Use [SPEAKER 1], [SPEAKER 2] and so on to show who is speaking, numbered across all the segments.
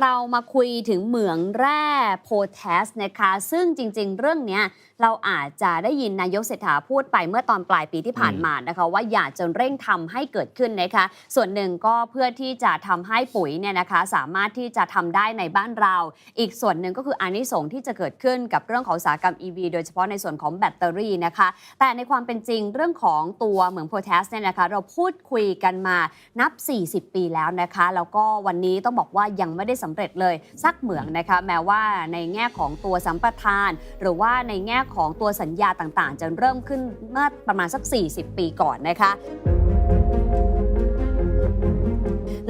[SPEAKER 1] เรามาคุยถึงเหมืองแร่โพแทสนะคะ ซึ่งจริง ๆ เรื่องนี้เราอาจจะได้ยินนายกเศรษฐาพูดไปเมื่อตอนปลายปีที่ผ่านมานะคะ ว่าอยากจะเร่งทำให้เกิดขึ้นนะคะ ส่วนหนึ่งก็เพื่อที่จะทำให้ปุ๋ยเนี่ยนะคะ สามารถที่จะทำได้ในบ้านเรา อีกส่วนหนึ่งก็คืออานิสงส์ที่จะเกิดขึ้นกับเรื่องของอุตสาหกรรม EV โดยเฉพาะในส่วนของแบตเตอรี่นะคะ แต่ในความเป็นจริงเรื่องของตัวเหมืองโพแทสเนี่ยนะคะเราพูดคุยกันมานับ 40 ปีแล้วนะคะแล้วก็วันนี้ต้องบอกว่ายังไม่ได้สำเร็จเลยสักเหมืองนะคะแม้ว่าในแง่ของตัวสัมปทาน หรือว่าในแง่ของตัวสัญญาต่างๆ จะเริ่มขึ้นเมื่อประมาณสัก 40 ปีก่อนนะคะ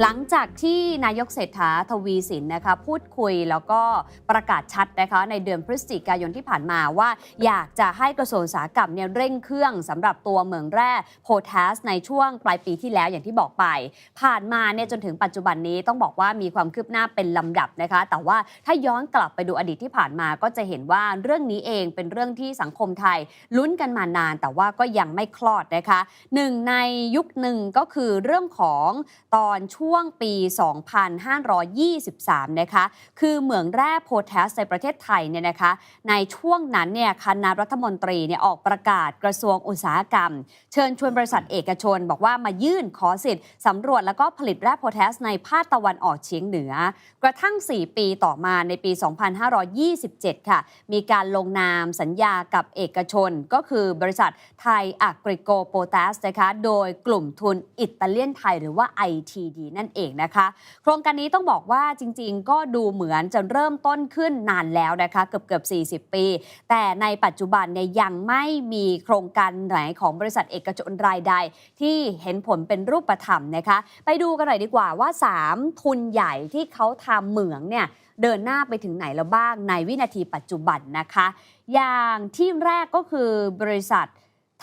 [SPEAKER 1] หลังจากที่นายกเศรษฐาทวีสินนะคะพูดคุยแล้วก็ประกาศชัดนะคะในเดือนพฤศจิกายนที่ผ่านมาว่า อยากจะให้กระทรวงอุตสาหกรรมเนี่ยเร่งเครื่องสำหรับตัวเหมืองแร่โพแทสในช่วงปลายปีที่แล้วอย่างที่บอกไป ผ่านมาเนี่ยจนถึงปัจจุบันนี้ต้องบอกว่ามีความคืบหน้าเป็นลำดับนะคะ แต่ว่าถ้าย้อนกลับไปดูอดีตที่ผ่านมาก็จะเห็นว่าเรื่องนี้เองเป็นเรื่องที่สังคมไทยลุ้นกันมานาน แต่ว่าก็ยังไม่คลอดนะคะหนึ่งในยุคหนึ่งก็คือเรื่องของตอนช่วช่วงปี 2523 นะคะ คือเหมืองแร่โพแทสในประเทศไทยเนี่ยนะคะ ในช่วงนั้นเนี่ยคณะรัฐมนตรีเนี่ยออกประกาศกระทรวงอุตสาหกรรม เชิญชวนบริษัทเอกชน บอกว่ามายื่นขอสิทธิ์สำรวจแล้วก็ผลิตแร่โพแทสในภาคตะวันออกเฉียงเหนือ กระทั่ง 4 ปีต่อมาในปี 2527 ค่ะ มีการลงนามสัญญากับเอกชนก็คือบริษัทไทยอะกริโกโปแทสนะคะ โดยกลุ่มทุนอิตาเลียนไทยหรือว่า ITD นั่นเองนะคะ โครงการนี้ต้องบอกว่าจริง ๆ ก็ดูเหมือนจะเริ่มต้นขึ้นนานแล้วนะคะเกือบเกือบ40 ปี แต่ในปัจจุบันเนี่ยยังไม่มีโครงการไหนของบริษัทเอกชนรายใด ที่เห็นผลเป็นรูปธรรมนะคะ ไปดูกันหน่อยดีกว่าว่า 3 ทุนใหญ่ที่เขาทำเหมืองเนี่ยเดินหน้าไปถึงไหนแล้วบ้างในวินาทีปัจจุบันนะคะ อย่างที่แรกก็คือบริษัท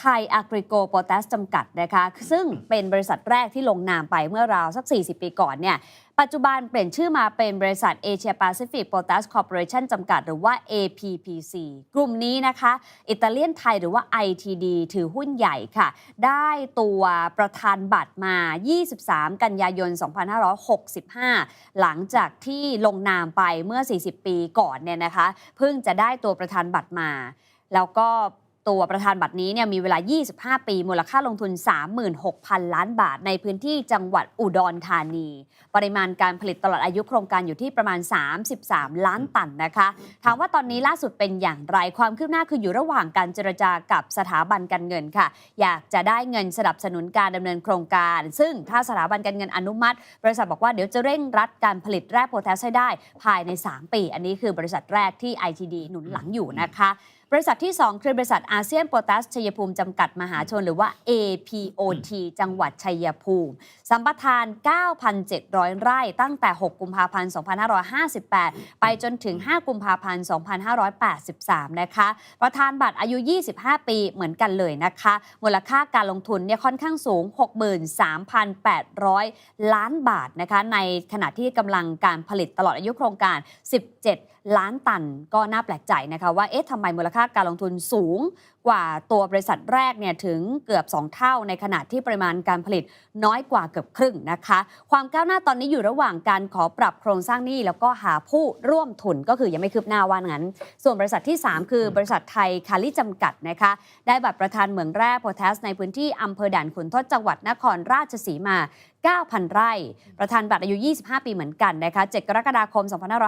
[SPEAKER 1] ไทยอะกริโกโปแทสจำกัดนะคะซึ่งเป็นบริษัทแรกที่ลงนามไปเมื่อราวสัก 40 ปีก่อนเนี่ยปัจจุบันเปลี่ยนชื่อมาเป็นบริษัท Asia Pacific Potash Corporation จำกัดหรือว่า APPC กลุ่มนี้นะคะ อิตาเลียนไทยหรือว่า ITD ถือหุ้นใหญ่ค่ะ ได้ตัวประธานบัตรมา 23 กันยายน 2565 หลังจากที่ลงนามไปเมื่อ 40 ปีก่อนเนี่ยนะคะ เพิ่งจะได้ตัวประธานบัตรมา แล้วก็ ตัวประธานบัตรนี้เนี่ยมีเวลา 25 ปี มูลค่าลงทุน 36,000 ล้านบาท ในพื้นที่จังหวัดอุดรธานี ปริมาณการผลิตตลอดอายุโครงการอยู่ที่ประมาณ 33 ล้านตันนะคะ ถามว่าตอนนี้ล่าสุดเป็นอย่างไร ความคืบหน้าคืออยู่ระหว่างการเจรจากับสถาบันการเงินค่ะ อยากจะได้เงินสนับสนุนการดำเนินโครงการ ซึ่งถ้าสถาบันการเงินอนุมัติ บริษัทบอกว่าเดี๋ยวจะเร่งรัดการผลิตแร่โพแทสให้ได้ ภายใน 3 ปี อันนี้คือบริษัทแรกที่ ITD หนุนหลังอยู่นะคะบริษัทที่ 2 คือบริษัทอาเซียนโปรตัสชัยภูมิจำกัดมหาชน หรือว่า APOT จังหวัดชัยภูมิ สัมปทาน 9,700 ไร่ตั้งแต่ 6 กุมภาพันธ์ 2558 ไปจนถึง 5 กุมภาพันธ์ 2583 นะคะ ประธานบัตรอายุ 25 ปีเหมือนกันเลยนะคะ มูลค่าการลงทุนเนี่ยค่อนข้างสูง 63,800 ล้านบาทนะคะ ในขณะที่กำลังการผลิตตลอดอายุโครงการ 17 ล้านตันก็น่าแปลกใจนะคะว่าเอ๊ะทำไมมูลค่าการลงทุนสูงกว่าตัวบริษัทแรกเนี่ยถึงเกือบ 2 เท่าในขณะที่ปริมาณการผลิตน้อยกว่าเกือบครึ่งนะคะ ความก้าวหน้าตอนนี้อยู่ระหว่างการขอปรับโครงสร้างหนี้แล้วก็หาผู้ร่วมทุนก็คือยังไม่คืบหน้าว่างั้น ส่วนบริษัทที่ 3 คือบริษัทไทยคาลิจำกัดนะคะได้บัตรประธานเหมืองแร่โพแทสในพื้นที่อำเภอด่านขุนทดจังหวัดนครราชสีมา 9,000 ไร่ ประธานบัตรอายุ 25 ปีเหมือนกันนะคะ 7 กรกฎาคม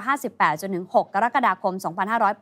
[SPEAKER 1] 2558 จนถึง 6 กรกฎาคม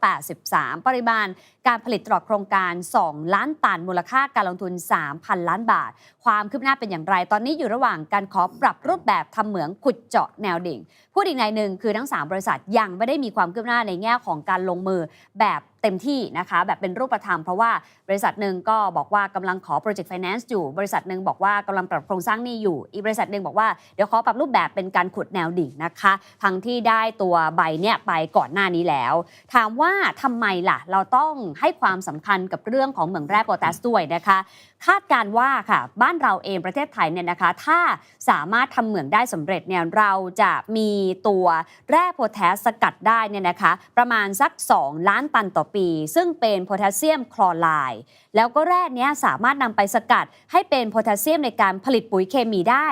[SPEAKER 1] 2583 ปริมาณการผลิตตลอดโครงการ 2 ล้านตันมูลค่าการลงทุน 3,000 ล้านบาท ความคืบหน้าเป็นอย่างไร ตอนนี้อยู่ระหว่างการขอปรับรูปแบบทำเหมืองขุดเจาะแนวดิ่ง พูดอีกในหนึ่งคือทั้ง 3 บริษัทยังไม่ได้มีความคืบหน้าในแง่ของการลงมือแบบเต็มที่นะคะ แบบเป็นรูปธรรมเพราะว่าบริษัทหนึ่งก็บอกว่ากำลังขอ Project Finance อยู่ บริษัทหนึ่งบอกว่ากำลังปรับโครงสร้างหนี้อยู่ อีกบริษัทหนึ่งบอกว่าเดี๋ยวขอปรับรูปแบบเป็นการขุดแนวดิ่งนะคะ ทั้งที่ได้ตัวใบเนี่ยไปก่อนหน้านี้แล้ว ถามว่าทำไมล่ะ เราต้องให้ความสำคัญกับเรื่องของเหมืองแร่โพแทสด้วยนะคะ คาดการว่าค่ะบ้านเราเองประเทศไทยเนี่ยนะคะ ถ้าสามารถทำเหมืองได้สำเร็จเนี่ยเราจะมีตัวแร่โพแทสสกัดได้เนี่ยนะคะ ประมาณสัก 2 ล้านตันต่อปี ซึ่งเป็นโพแทสเซียมคลอไรด์แล้วก็แร่เนี้ยสามารถนำไปสกัดให้เป็นโพแทสเซียมในการผลิตปุ๋ยเคมีได้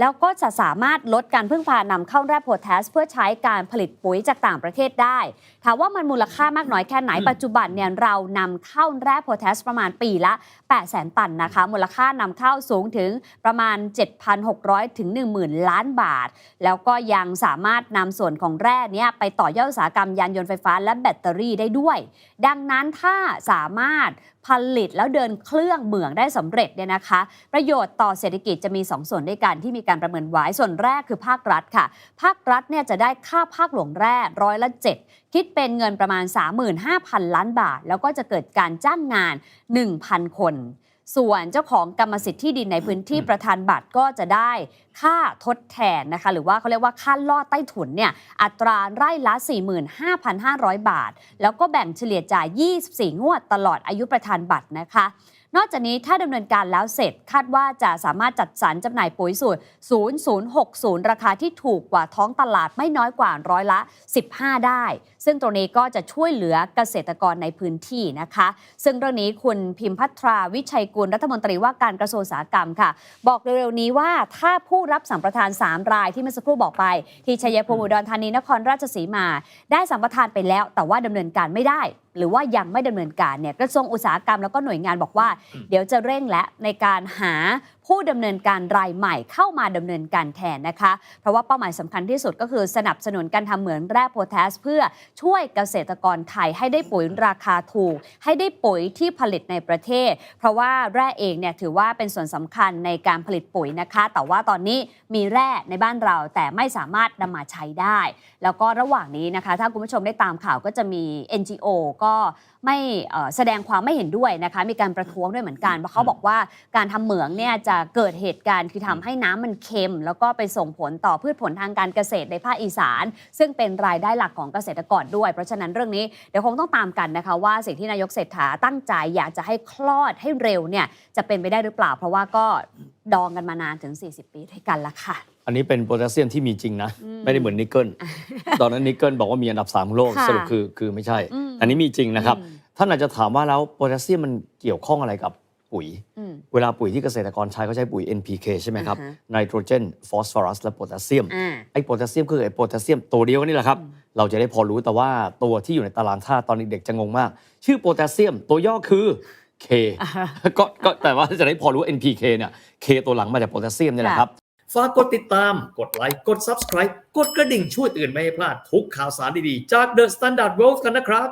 [SPEAKER 1] แล้วก็จะสามารถลดการพึ่งพานำเข้าแร่โพแทสเพื่อใช้การผลิตปุ๋ยจากต่างประเทศได้ ถามว่ามันมูลค่ามากน้อยแค่ไหน
[SPEAKER 2] อืม
[SPEAKER 1] ปัจจุบันเนี่ยเรานำเข้าแร่โพแทสประมาณปีละ 8 0 0 0 0 0ตันนะคะ มูลค่านำเข้าสูงถึงประมาณ 7,600 ถึง 10,000 ล้านบาท แล้วก็ยังสามารถนำส่วนของแร่เนี้ยไปต่อยอดอุตสาหกรรมยานยนต์ไฟฟ้าและแบตเตอรี่ได้ด้วย ดังนั้นถ้าสามารถผลิตแล้วเดินเครื่องเหมืองได้สำเร็จเนี่ยนะคะ ประโยชน์ต่อเศรษฐกิจจะมี 2 ส่วนด้วยกันที่มีการประเมินไว้ส่วนแรกคือภาครัฐค่ะ ภาครัฐเนี่ยจะได้ค่าภาคหลวงแร่ร้อยละ 7 คิดเป็นเงินประมาณ 35,000 ล้านบาท แล้วก็จะเกิดการจ้างงาน 1,000 คน ส่วนเจ้าของกรรมสิทธิ์ที่ดินในพื้นที่ประธานบัตรก็จะได้ค่าทดแทนนะคะ หรือว่าเขาเรียกว่าค่าลอดใต้ถุนเนี่ยอัตราไร่ละ 45,500 บาท แล้วก็แบ่งเฉลี่ยจ่าย 24 งวดตลอดอายุประธานบัตรนะคะ นอกจากนี้ถ้าดำเนินการแล้วเสร็จคาดว่าจะสามารถจัดสรรจำหน่ายปุ๋ยสูตร 0060 ราคาที่ถูกกว่าท้องตลาดไม่น้อยกว่าร้อยละ 15 ได้ ซึ่งตรงนี้ก็จะช่วยเหลือเกษตรกรในพื้นที่นะคะ ซึ่งเรื่องนี้คุณพิมพัทราวิชัยกุลรัฐมนตรีว่าการกระทรวงอุตสาหกรรมค่ะ บอกเร็วๆนี้ว่าถ้าผู้รับสัมปทาน 3 รายที่เมื่อสักครู่บอกไป ที่ชัยภูมิอุดรธานีนครราชสีมา ได้สัมปทานไปแล้ว แต่ว่าดำเนินการไม่ได้ หรือว่ายังไม่ดำเนินการเนี่ยกระทรวงอุตสาหกรรมแล้วก็หน่วยงานบอกว่า เดี๋ยวจะเร่งและในการหาผู้ดำเนินการรายใหม่เข้ามาดำเนินการแทนนะคะ เพราะว่าเป้าหมายสำคัญที่สุดก็คือสนับสนุนการทำเหมืองแร่โพแทสเพื่อช่วยเกษตรกรไทยให้ได้ปุ๋ยราคาถูก ให้ได้ปุ๋ยที่ผลิตในประเทศ เพราะว่าแร่เองเนี่ยถือว่าเป็นส่วนสำคัญในการผลิตปุ๋ยนะคะ แต่ว่าตอนนี้มีแร่ในบ้านเราแต่ไม่สามารถนำมาใช้ได้ แล้วก็ระหว่างนี้นะคะ ถ้าคุณผู้ชมได้ตามข่าวก็จะมี NGO ก็ไม่เอ่อแสดงความไม่เห็นด้วยนะคะ มีการประท้วงด้วยเหมือนกันเพราะเขาบอกว่าการทำเหมืองเนี่ยจะเกิดเหตุการณ์คือทำให้น้ำมันเค็ม แล้วก็ไปส่งผลต่อพืชผลทางการเกษตรในภาคอีสาน ซึ่งเป็นรายได้หลักของเกษตรกรด้วย เพราะฉะนั้นเรื่องนี้เดี๋ยวคงต้องตามกันนะคะ ว่าสิ่งที่นายกเศรษฐาตั้งใจอยากจะให้คลอดให้เร็วเนี่ยจะเป็นไปได้หรือเปล่า เพราะว่าก็ ดองกันมานานถึง 40 ปีด้วยกันละค่ะ
[SPEAKER 2] อันนี้เป็นโพแทสเซียมที่มีจริงนะ
[SPEAKER 1] อืม
[SPEAKER 2] ไม่ได้เหมือนนิกเกิลตอนนั้นนิกเกิลบอกว่ามีอันดับ3ของโลก
[SPEAKER 1] ค่ะ
[SPEAKER 2] สรุปคือคือไม่ใช่
[SPEAKER 1] อืม
[SPEAKER 2] อันนี้มีจริงนะครับ
[SPEAKER 1] อืม
[SPEAKER 2] ท่านอาจจะถามว่าแล้วโพแทสเซียมมันเกี่ยวข้องอะไรกับปุ๋ย
[SPEAKER 1] อืม
[SPEAKER 2] เวลาปุ๋ยที่เกษตรกรใช้เขาใช้ปุ๋ย NPK ใช่ไหมครับ
[SPEAKER 1] อ่าฮะ
[SPEAKER 2] ไนโตรเจนฟอสฟอรัสและโพแทสเซียม
[SPEAKER 1] อ่า
[SPEAKER 2] ไอ้โพแทสเซียมคือไอ้โพแทสเซียมตัวเดียวกันนี่แหละครับ เราจะได้พอรู้แต่ว่าตัวที่อยู่ในตารางธาตุตอนเด็กๆจะงงมาก ชื่อโพแทสเซียมตัวย่อคือ K ก็ก็แต่ว่าจะได้พอรู้ NPK เนี่ย K ตัวหลังมาจากโพแทสเซียมเนี่ยแหละครับ
[SPEAKER 3] ฝากกดติดตาม กดไลค์ กด Subscribe กดกระดิ่งช่วยเตือนไม่ให้พลาดทุกข่าวสารดีๆ จาก The Standard World กันนะครับ